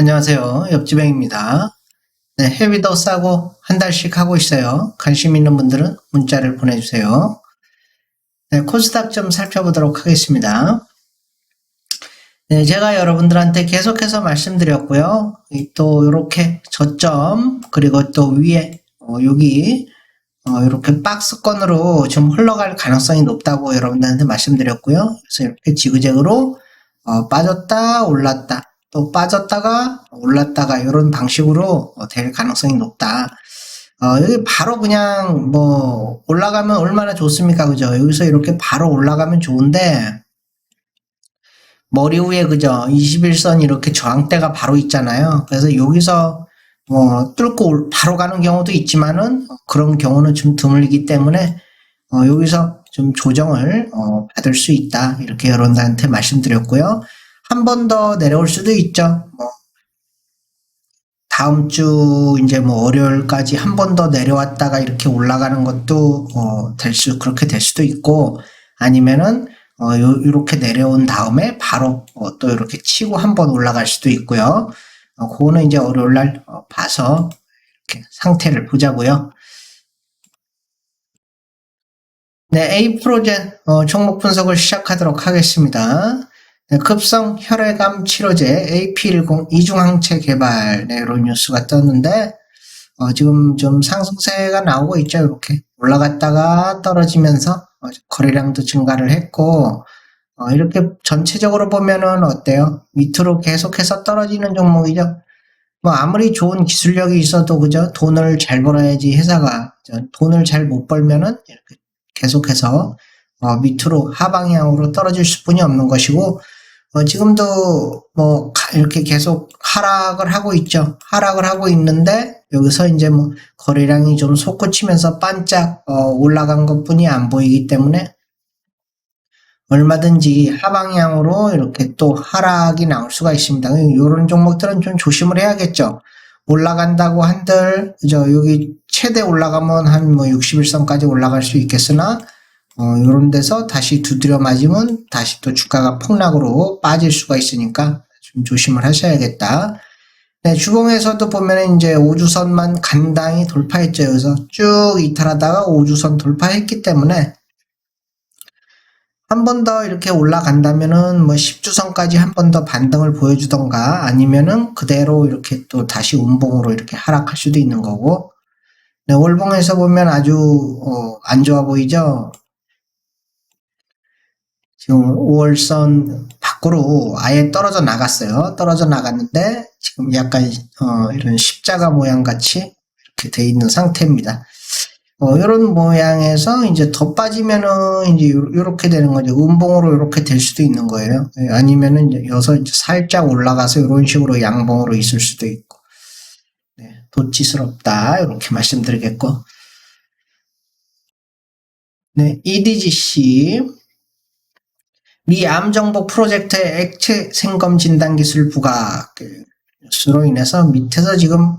안녕하세요. 옆집행입니다. 네, 해비도 싸고 한 달씩 하고 있어요. 관심 있는 분들은 문자를 보내주세요. 네, 코스닥 좀 살펴보도록 하겠습니다. 네, 제가 여러분들한테 계속해서 말씀드렸고요. 이또 이렇게 저점 그리고 또 위에 어, 여기 어, 이렇게 박스권으로 좀 흘러갈 가능성이 높다고 여러분들한테 말씀드렸고요. 그래서 이렇게 지그재그로 어, 빠졌다 올랐다 또 빠졌다가 올랐다가 이런 방식으로 어, 될 가능성이 높다. 어, 여기 바로 그냥 뭐 올라가면 얼마나 좋습니까? 그죠? 여기서 이렇게 바로 올라가면 좋은데 머리 위에 그죠? 21선 이렇게 저항대가 바로 있잖아요. 그래서 여기서 뭐 뚫고 올- 바로 가는 경우도 있지만은 그런 경우는 좀 드물기 때문에 어, 여기서 좀 조정을 어, 받을 수 있다. 이렇게 여러분들한테 말씀드렸고요. 한 번 더 내려올 수도 있죠. 뭐 다음 주 이제 뭐 월요일까지 한 번 더 내려왔다가 이렇게 올라가는 것도 어, 될 수, 그렇게 될 수도 있고 아니면은 어, 요, 요렇게 내려온 다음에 바로 어, 또 이렇게 치고 한 번 올라갈 수도 있고요. 어, 그거는 이제 월요일 날 어, 봐서 이렇게 상태를 보자고요. 네, A 프로젠 어, 종목 분석을 시작하도록 하겠습니다. 네, 급성 혈액암 치료제 AP10 이중항체 개발 네, 이런 뉴스가 떴는데 어, 지금 좀 상승세가 나오고 있죠. 이렇게 올라갔다가 떨어지면서 어, 거래량도 증가를 했고 어, 이렇게 전체적으로 보면은 어때요? 밑으로 계속해서 떨어지는 종목이죠. 뭐 아무리 좋은 기술력이 있어도 그죠? 돈을 잘 벌어야지 회사가 저 돈을 잘 못 벌면은 이렇게 계속해서 어, 밑으로 하방향으로 떨어질 수뿐이 없는 것이고 어, 지금도 뭐 가- 이렇게 계속 하락을 하고 있죠. 하락을 하고 있는데 여기서 이제 뭐 거래량이 좀 솟구치면서 반짝 어, 올라간 것뿐이 안 보이기 때문에 얼마든지 하방향으로 이렇게 또 하락이 나올 수가 있습니다. 이런 종목들은 좀 조심을 해야겠죠. 올라간다고 한들 저 여기 최대 올라가면 한 뭐 61선까지 올라갈 수 있겠으나 어, 이런 데서 다시 두드려 맞으면 다시 또 주가가 폭락으로 빠질 수가 있으니까 좀 조심을 하셔야겠다. 네, 주봉에서도 보면은 이제 5주선만 간당히 돌파했죠. 그래서 쭉 이탈하다가 5주선 돌파했기 때문에 한 번 더 이렇게 올라간다면은 뭐 10주선까지 한 번 더 반등을 보여주던가 아니면은 그대로 이렇게 또 다시 운봉으로 이렇게 하락할 수도 있는 거고 네, 월봉에서 보면 아주 어, 안 좋아 보이죠. 지금 5월선 밖으로 아예 떨어져 나갔어요. 떨어져 나갔는데 지금 약간 어, 이런 십자가 모양 같이 이렇게 돼 있는 상태입니다. 어, 이런 모양에서 이제 더 빠지면은 이제 요- 요렇게 되는 거죠. 음봉으로 이렇게 될 수도 있는 거예요. 예, 아니면은 이제 여기서 이제 살짝 올라가서 이런 식으로 양봉으로 있을 수도 있고. 네, 도치스럽다. 이렇게 말씀드리겠고. 네, EDGC. 미 암정복 프로젝트의 액체 생검 진단 기술 부각 그 인해서 밑에서 지금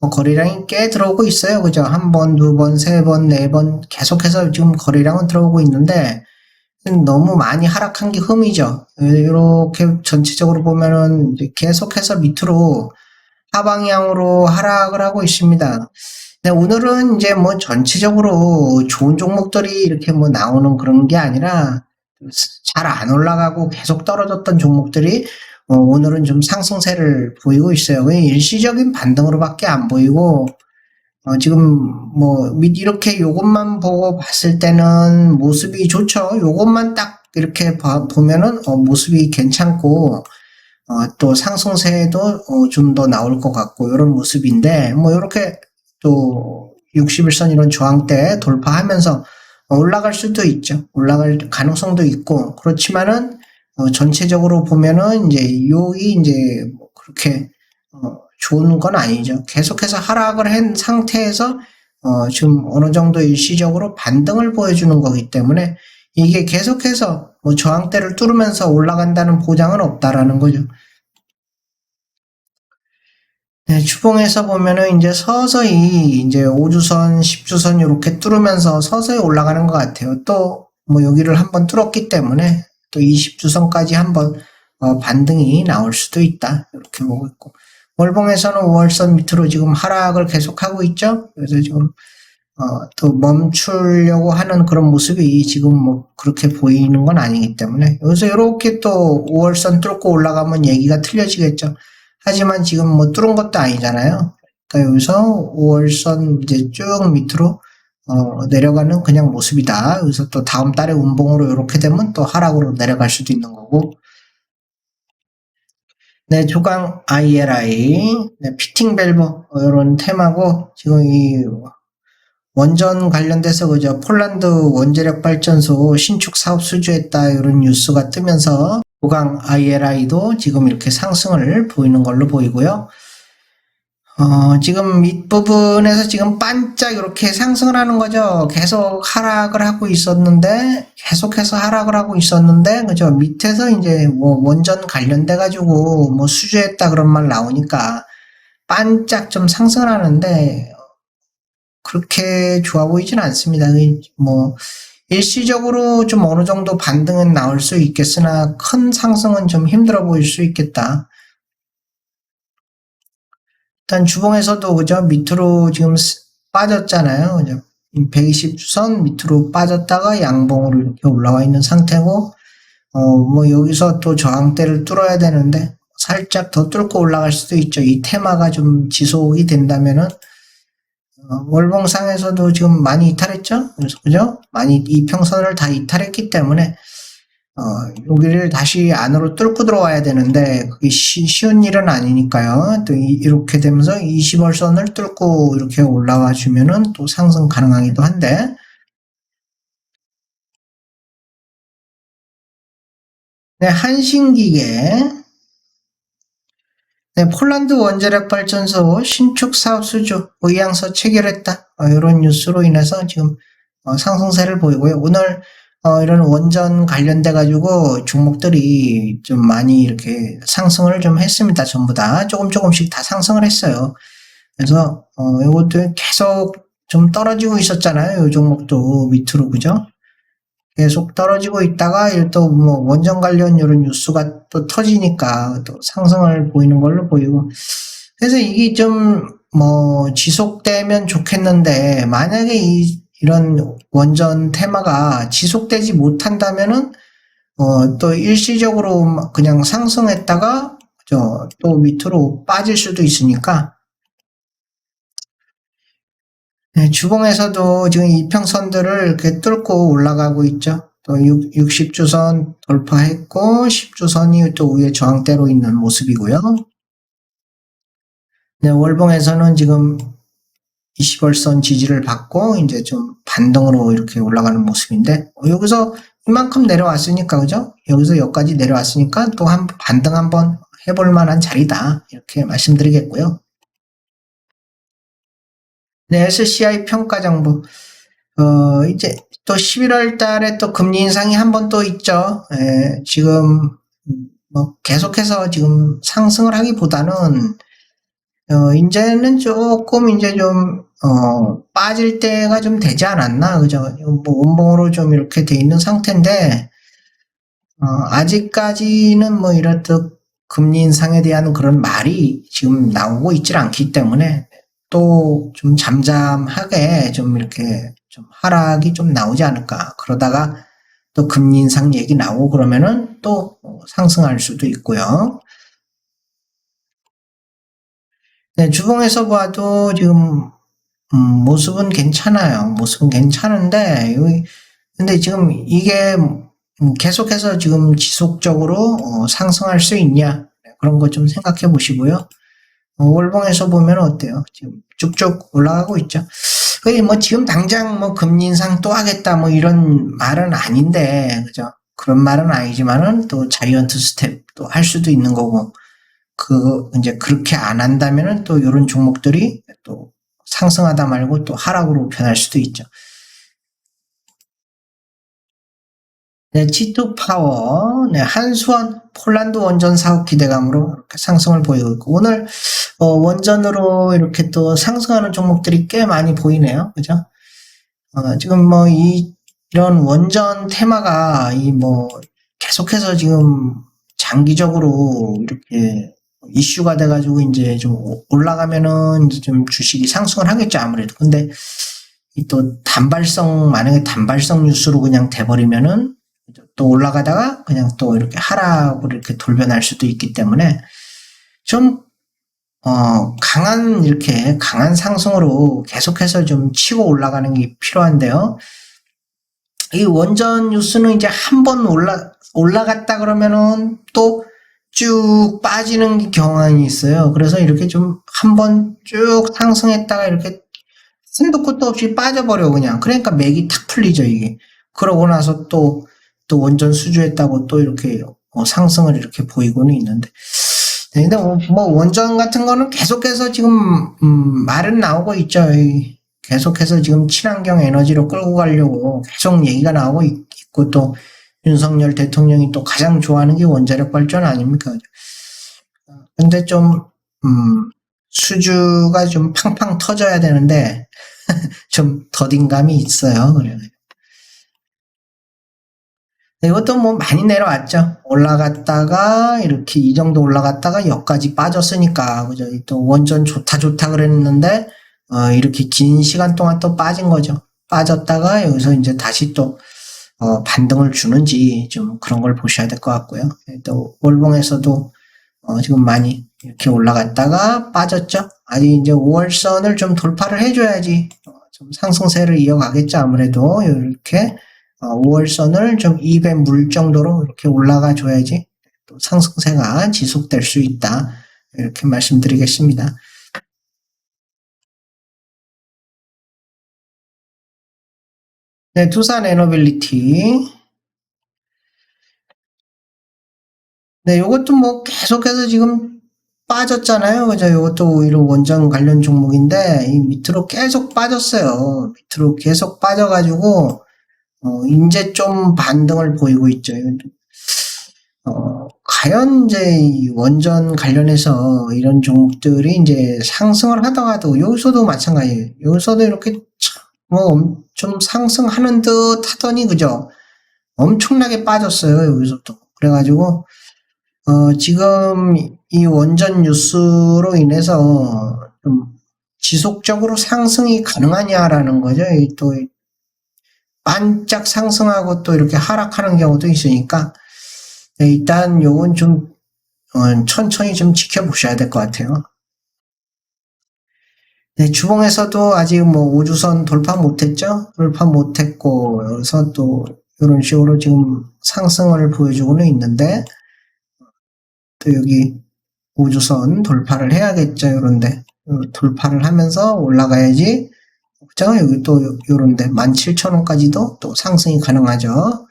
뭐 거래량이 꽤 들어오고 있어요. 그죠? 한 번, 두 번, 세 번, 네 번 계속해서 지금 거래량은 들어오고 있는데 너무 많이 하락한 게 흠이죠. 이렇게 전체적으로 보면은 계속해서 밑으로 하방향으로 하락을 하고 있습니다. 네, 오늘은 이제 뭐 전체적으로 좋은 종목들이 이렇게 뭐 나오는 그런 게 아니라 잘 안 올라가고 계속 떨어졌던 종목들이 어, 오늘은 좀 상승세를 보이고 있어요. 왜 일시적인 반등으로밖에 안 보이고 어, 지금 뭐 밑- 이렇게 요것만 보고 봤을 때는 모습이 좋죠. 요것만 딱 이렇게 봐- 보면은 어, 모습이 괜찮고 어, 또 상승세도 어, 좀 더 나올 것 같고 이런 모습인데 뭐 이렇게 또 61선 이런 저항대 돌파하면서 어, 올라갈 수도 있죠. 올라갈 가능성도 있고 그렇지만은 어, 전체적으로 보면은 이제 여기 이제 뭐 그렇게 어, 좋은 건 아니죠. 계속해서 하락을 한 상태에서 어, 지금 어느 정도 일시적으로 반등을 보여주는 거기 때문에 이게 계속해서 뭐 저항대를 뚫으면서 올라간다는 보장은 없다라는 거죠. 네, 주봉에서 보면은 이제 서서히 이제 5주선, 10주선 이렇게 뚫으면서 서서히 올라가는 것 같아요. 또 뭐 여기를 한번 뚫었기 때문에 또 20주선까지 한번 어, 반등이 나올 수도 있다. 이렇게 보고 있고. 월봉에서는 5월선 밑으로 지금 하락을 계속하고 있죠. 그래서 지금 어, 또 멈추려고 하는 그런 모습이 지금 뭐 그렇게 보이는 건 아니기 때문에 여기서 이렇게 또 5월선 뚫고 올라가면 얘기가 틀려지겠죠. 하지만 지금 뭐 뚫은 것도 아니잖아요. 그러니까 여기서 5월선 이제 쭉 밑으로 어, 내려가는 그냥 모습이다. 그래서 또 다음 달에 운봉으로 이렇게 되면 또 하락으로 내려갈 수도 있는 거고. 네, 조강 ILI, 네, 피팅 밸브 이런 테마고 지금 이 원전 관련돼서 그죠 폴란드 원자력 발전소 신축 사업 수주했다 이런 뉴스가 뜨면서 조강 ILI도 지금 이렇게 상승을 보이는 걸로 보이고요. 어, 지금 밑부분에서 지금 반짝 이렇게 상승을 하는 거죠. 계속 하락을 하고 있었는데, 계속해서 하락을 하고 있었는데, 그죠. 밑에서 이제 뭐 원전 관련돼 가지고 뭐 수주했다 그런 말 나오니까 반짝 좀 상승을 하는데, 그렇게 좋아 보이진 않습니다. 뭐, 일시적으로 좀 어느 정도 반등은 나올 수 있겠으나 큰 상승은 좀 힘들어 보일 수 있겠다. 일단 주봉에서도 그죠 밑으로 지금 스- 빠졌잖아요. 그죠? 120선 밑으로 빠졌다가 양봉으로 이렇게 올라와 있는 상태고, 어, 뭐 여기서 또 저항대를 뚫어야 되는데, 살짝 더 뚫고 올라갈 수도 있죠. 이 테마가 좀 지속이 된다면은, 어, 월봉상에서도 지금 많이 이탈했죠? 그죠? 많이 이 평선을 다 이탈했기 때문에, 어, 여기를 다시 안으로 뚫고 들어와야 되는데, 그게 쉬, 쉬운 일은 아니니까요. 또 이, 렇게 되면서 20월선을 뚫고 이렇게 올라와 주면은 또 상승 가능하기도 한데, 네, 한신기계, 네, 폴란드 원자력 발전소 신축 사업 수주 의향서 체결했다. 어, 이런 뉴스로 인해서 지금 어, 상승세를 보이고요. 오늘 어, 이런 원전 관련돼 가지고 종목들이 좀 많이 이렇게 상승을 좀 했습니다. 전부 다 조금 조금씩 다 상승을 했어요. 그래서 어, 이것도 계속 좀 떨어지고 있었잖아요. 이 종목도 밑으로 그죠? 계속 떨어지고 있다가 또 뭐 원전 관련 이런 뉴스가 또 터지니까 또 상승을 보이는 걸로 보이고. 그래서 이게 좀 뭐 지속되면 좋겠는데 만약에 이 이런 원전 테마가 지속되지 못한다면은 어 또 일시적으로 막 그냥 상승했다가 저 또 밑으로 빠질 수도 있으니까 네, 주봉에서도 지금 이평선들을 이렇게 뚫고 올라가고 있죠. 또 6, 60주선 돌파했고 10주선이 또 위에 저항대로 있는 모습이고요. 네, 월봉에서는 지금 20월선 지지를 받고 이제 좀 반등으로 이렇게 올라가는 모습인데 어, 여기서 이만큼 내려왔으니까 그죠? 여기서 여기까지 내려왔으니까 또 한 반등 한번 해볼 만한 자리다 이렇게 말씀드리겠고요. 네, SCI 평가 정보. 어, 이제 또 11월 달에 또 금리 인상이 한 번 또 있죠. 예, 지금 뭐 계속해서 지금 상승을 하기보다는 어, 이제는 조금 이제 좀 어, 빠질 때가 좀 되지 않았나, 그죠? 뭐 원봉으로 좀 이렇게 돼 있는 상태인데 어, 아직까지는 뭐 이렇듯 금리 인상에 대한 그런 말이 지금 나오고 있질 않기 때문에 또 좀 잠잠하게 좀 이렇게 좀 하락이 좀 나오지 않을까. 그러다가 또 금리 인상 얘기 나오고 그러면은 또 상승할 수도 있고요. 네, 주봉에서 봐도 지금 음, 모습은 괜찮아요. 모습은 괜찮은데 여기 근데 지금 이게 음, 계속해서 지금 지속적으로 어, 상승할 수 있냐 그런 거 좀 생각해 보시고요. 어, 월봉에서 보면 어때요? 지금 쭉쭉 올라가고 있죠. 거의 뭐 지금 당장 뭐 금리 인상 또 하겠다 뭐 이런 말은 아닌데 그죠? 그런 말은 아니지만은 또 자이언트 스텝도 할 수도 있는 거고 그 이제 그렇게 안 한다면은 또 이런 종목들이 또 상승하다 말고 또 하락으로 변할 수도 있죠. 네, G2 파워, 네, 한수원 폴란드 원전 사업 기대감으로 이렇게 상승을 보이고 있고 오늘 어, 원전으로 이렇게 또 상승하는 종목들이 꽤 많이 보이네요, 그죠? 어, 지금 뭐 이 이런 원전 테마가 이 뭐 계속해서 지금 장기적으로 이렇게 이슈가 돼가지고 이제 좀 오- 올라가면은 이제 좀 주식이 상승을 하겠죠 아무래도. 근데 이또 단발성 만약에 단발성 뉴스로 그냥 돼버리면은 또 올라가다가 그냥 또 이렇게 하락으로 이렇게 돌변할 수도 있기 때문에 좀 어, 강한 이렇게 강한 상승으로 계속해서 좀 치고 올라가는 게 필요한데요. 이 원전 뉴스는 이제 한 번 올라 올라갔다 그러면은 또 쭉 빠지는 경향이 있어요. 그래서 이렇게 좀 한 번 쭉 상승했다가 이렇게 한도 끝도 없이 빠져버려 그냥. 그러니까 맥이 탁 풀리죠 이게. 그러고 나서 또 또 원전 수주했다고 또 이렇게 어, 상승을 이렇게 보이고는 있는데. 네, 근데 뭐, 뭐 원전 같은 거는 계속해서 지금 음, 말은 나오고 있죠. 이 계속해서 지금 친환경 에너지로 끌고 가려고 계속 얘기가 나오고 있, 있고 또 윤석열 대통령이 또 가장 좋아하는 게 원자력 발전 아닙니까? 어, 근데 좀 음, 수주가 좀 팡팡 터져야 되는데 좀 더딘 감이 있어요. 그래요. 네, 이것도 뭐 많이 내려왔죠. 올라갔다가 이렇게 이 정도 올라갔다가 여기까지 빠졌으니까 그죠. 또 원전 좋다 좋다 그랬는데 어, 이렇게 긴 시간 동안 또 빠진 거죠. 빠졌다가 여기서 이제 다시 또 어, 반등을 주는지 좀 그런 걸 보셔야 될 것 같고요. 네, 또 월봉에서도 어, 지금 많이 이렇게 올라갔다가 빠졌죠. 아직 이제 5월선을 좀 돌파를 해줘야지 어, 좀 상승세를 이어가겠죠. 아무래도 이렇게 어, 5월선을 좀 입에 물 정도로 이렇게 올라가 줘야지 또 상승세가 지속될 수 있다. 이렇게 말씀드리겠습니다. 네, 두산 에너빌리티. 네, 요것도 뭐 계속해서 지금 빠졌잖아요. 그죠? 요것도 오히려 원전 관련 종목인데, 이 밑으로 계속 빠졌어요. 밑으로 계속 빠져가지고, 어, 이제 좀 반등을 보이고 있죠. 어, 과연 이제 이 원전 관련해서 이런 종목들이 이제 상승을 하다가도 여기서도 마찬가지예요. 여기서도 이렇게 참뭐좀 상승하는 듯 하더니 그죠? 엄청나게 빠졌어요. 여기서도. 그래가지고 어, 지금 이 원전 뉴스로 인해서 좀 지속적으로 상승이 가능하냐라는 거죠. 이또 반짝 상승하고 또 이렇게 하락하는 경우도 있으니까 네, 일단 요건 좀 어, 천천히 좀 지켜보셔야 될 것 같아요. 네, 주봉에서도 아직 뭐 우주선 돌파 못했죠? 돌파 못했고 여기서 또 이런 식으로 지금 상승을 보여주고는 있는데 또 여기 우주선 돌파를 해야겠죠, 요런데 어, 돌파를 하면서 올라가야지 그죠? 여기 또 요- 요런데 17,000원까지도 또 상승이 가능하죠.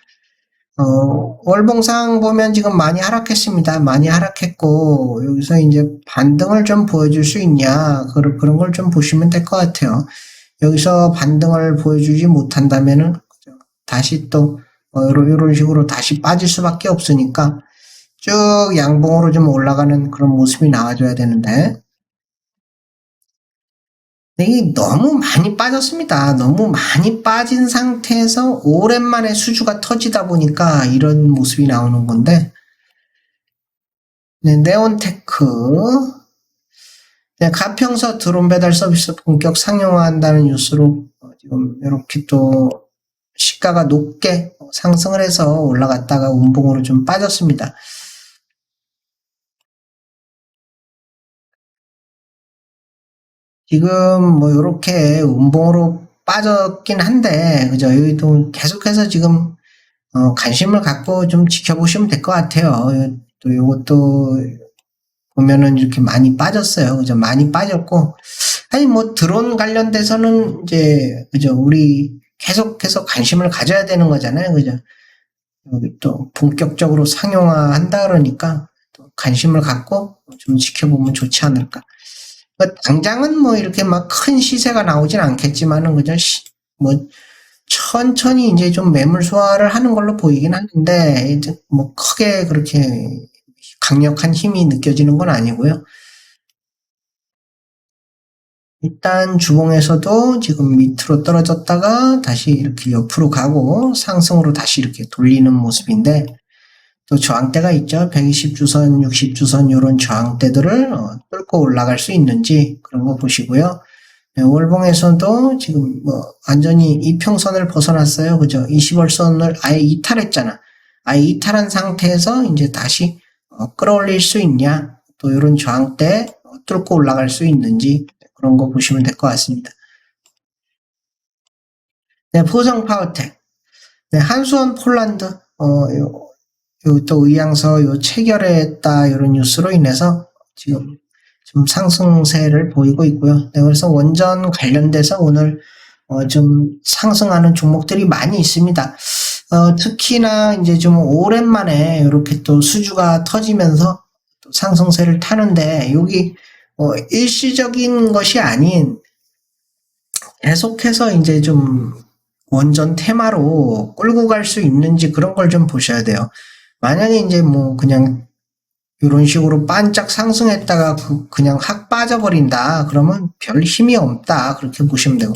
어, 월봉상 보면 지금 많이 하락했습니다. 많이 하락했고, 여기서 이제 반등을 좀 보여줄 수 있냐, 그런, 그런 걸 좀 보시면 될 것 같아요. 여기서 반등을 보여주지 못한다면은? 다시 또, 어, 요런 식으로 다시 빠질 수밖에 없으니까, 쭉 양봉으로 좀 올라가는 그런 모습이 나와줘야 되는데, 네, 이게 너무 많이 빠졌습니다. 너무 많이 빠진 상태에서 오랜만에 수주가 터지다 보니까 이런 모습이 나오는 건데, 네, 네온테크. 네, 가평서 드론 배달 서비스 본격 상용화한다는 뉴스로 어, 지금 이렇게 또 시가가 높게 상승을 해서 올라갔다가 운봉으로 좀 빠졌습니다. 지금 뭐 이렇게 운봉으로 빠졌긴 한데 그죠 여기도 계속해서 지금 어, 관심을 갖고 좀 지켜보시면 될 것 같아요. 또 이것도 보면은 이렇게 많이 빠졌어요. 그죠 많이 빠졌고 아니 뭐 드론 관련돼서는 이제 그죠 우리 계속해서 관심을 가져야 되는 거잖아요. 그죠 여기 또 본격적으로 상용화한다 그러니까 또 관심을 갖고 좀 지켜보면 좋지 않을까. 뭐 당장은 뭐 이렇게 막 큰 시세가 나오진 않겠지만은 시- 뭐 천천히 이제 좀 매물 소화를 하는 걸로 보이긴 하는데 이제 뭐 크게 그렇게 강력한 힘이 느껴지는 건 아니고요. 일단 주봉에서도 지금 밑으로 떨어졌다가 다시 이렇게 옆으로 가고 상승으로 다시 이렇게 돌리는 모습인데 또 저항대가 있죠. 120주선, 60주선 이런 저항대들을 어, 뚫고 올라갈 수 있는지 그런 거 보시고요. 네, 월봉에서도 지금 뭐 완전히 이평선을 벗어났어요. 그죠? 20월선을 아예 이탈했잖아. 아예 이탈한 상태에서 이제 다시 어, 끌어올릴 수 있냐. 또 이런 저항대 어, 뚫고 올라갈 수 있는지 그런 거 보시면 될 것 같습니다. 네, 포성 파워텍. 네, 한수원 폴란드. 어, 또 의향서 요 체결했다 이런 뉴스로 인해서 지금 좀 상승세를 보이고 있고요. 네, 그래서 원전 관련돼서 오늘 어, 좀 상승하는 종목들이 많이 있습니다. 어, 특히나 이제 좀 오랜만에 이렇게 또 수주가 터지면서 또 상승세를 타는데 여기 어, 일시적인 것이 아닌 계속해서 이제 좀 원전 테마로 끌고 갈 수 있는지 그런 걸 좀 보셔야 돼요. 만약에 이제 뭐 그냥 이런 식으로 반짝 상승했다가 그- 그냥 확 빠져버린다. 그러면 별 힘이 없다. 그렇게 보시면 되고.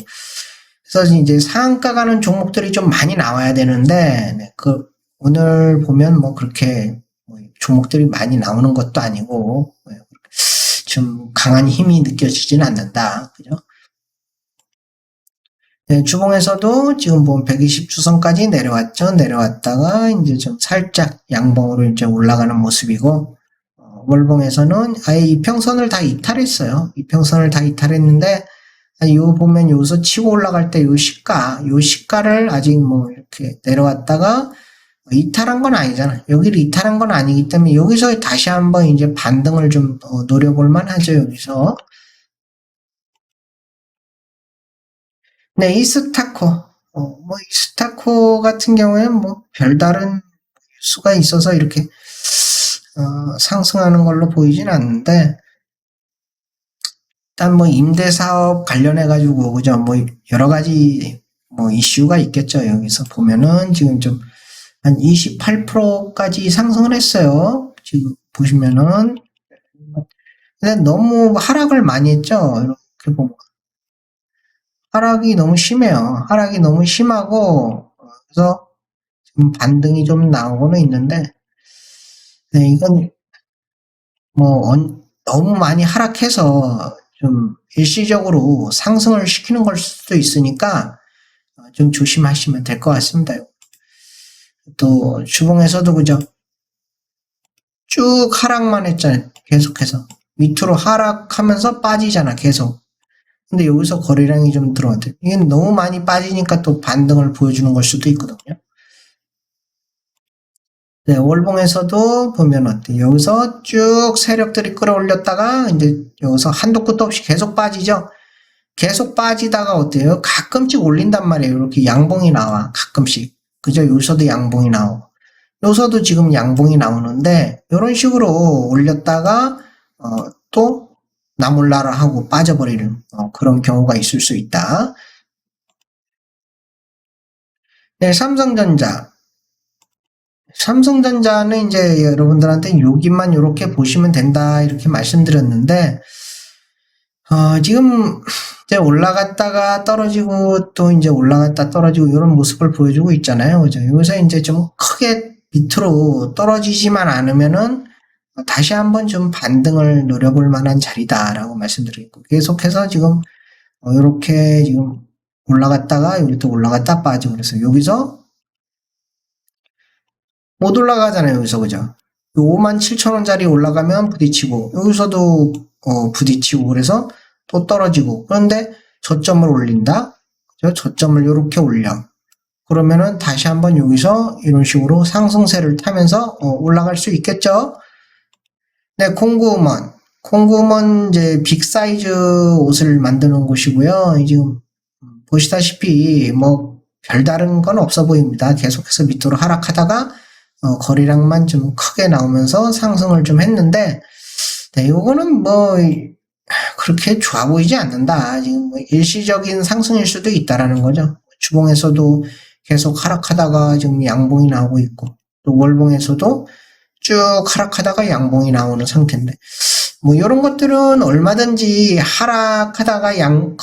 그래서 이제 상한가 가는 종목들이 좀 많이 나와야 되는데, 네, 그, 오늘 보면 뭐 그렇게 뭐 종목들이 많이 나오는 것도 아니고, 네, 좀 강한 힘이 느껴지진 않는다. 그죠? 네, 주봉에서도 지금 보면 120 주선까지 내려왔죠. 내려왔다가 이제 좀 살짝 양봉으로 이제 올라가는 모습이고, 어, 월봉에서는 아예 이평선을 다 이탈했어요. 이평선을 다 이탈했는데, 아, 요 보면 여기서 치고 올라갈 때 요 시가, 요 시가를 아직 뭐 이렇게 내려왔다가 이탈한 건 아니잖아. 여기를 이탈한 건 아니기 때문에 여기서 다시 한번 이제 반등을 좀 어, 노려볼 만하죠. 여기서. 네, 이스타코. 어, 뭐, 이스타코 같은 경우에는 뭐, 별다른 수가 있어서 이렇게, 어, 상승하는 걸로 보이진 않는데, 일단 뭐, 임대 사업 관련해 가지고, 그죠? 뭐, 여러 가지, 뭐, 이슈가 있겠죠. 여기서 보면은, 지금 좀, 한 28%까지 상승을 했어요. 지금 보시면은. 근데 너무 하락을 많이 했죠. 이렇게 보면. 하락이 너무 심해요. 하락이 너무 심하고 그래서 지금 반등이 좀 나오고는 있는데 네, 이건 뭐 언- 너무 많이 하락해서 좀 일시적으로 상승을 시키는 걸 수도 있으니까 어, 좀 조심하시면 될 것 같습니다. 또 주봉에서도 그죠? 쭉 하락만 했잖아요. 계속해서 밑으로 하락하면서 빠지잖아. 계속. 근데 여기서 거래량이 좀 들어왔대. 이게 너무 많이 빠지니까 또 반등을 보여주는 걸 수도 있거든요. 네, 월봉에서도 보면 어때? 여기서 쭉 세력들이 끌어올렸다가 이제 여기서 한도 끝도 없이 계속 빠지죠? 계속 빠지다가 어때요? 가끔씩 올린단 말이에요. 이렇게 양봉이 나와. 가끔씩. 그죠? 여기서도 양봉이 나오고. 여기서도 지금 양봉이 나오는데, 이런 식으로 올렸다가, 어, 또 나 몰라라 하고 빠져버리는 어, 그런 경우가 있을 수 있다. 네, 삼성전자. 삼성전자는 이제 여러분들한테 여기만 이렇게 보시면 된다 이렇게 말씀드렸는데 어, 지금 이제 올라갔다가 떨어지고 또 이제 올라갔다 떨어지고 이런 모습을 보여주고 있잖아요. 그죠? 여기서 이제 좀 크게 밑으로 떨어지지만 않으면은 다시 한번 좀 반등을 노려볼 만한 자리다라고 말씀드리고 계속해서 지금 어, 이렇게 지금 올라갔다가 여기 또 올라갔다 빠지고 그래서 여기서 못 올라가잖아요 여기서 그죠? 5만 7천 원짜리 올라가면 부딪히고 여기서도 어, 부딪히고 그래서 또 떨어지고 그런데 저점을 올린다? 그죠? 저점을 이렇게 올려. 그러면은 다시 한번 여기서 이런 식으로 상승세를 타면서 어, 올라갈 수 있겠죠 네, 콩구먼. 콩구먼 이제 빅 사이즈 옷을 만드는 곳이고요. 지금 보시다시피 뭐 별다른 건 없어 보입니다. 계속해서 밑으로 하락하다가 어, 거래량만 좀 크게 나오면서 상승을 좀 했는데 네, 이거는 뭐 그렇게 좋아 보이지 않는다. 지금 뭐 일시적인 상승일 수도 있다라는 거죠. 주봉에서도 계속 하락하다가 지금 양봉이 나오고 있고 또 월봉에서도 쭉 하락하다가 양봉이 나오는 상태인데 뭐 이런 것들은 얼마든지 하락하다가 양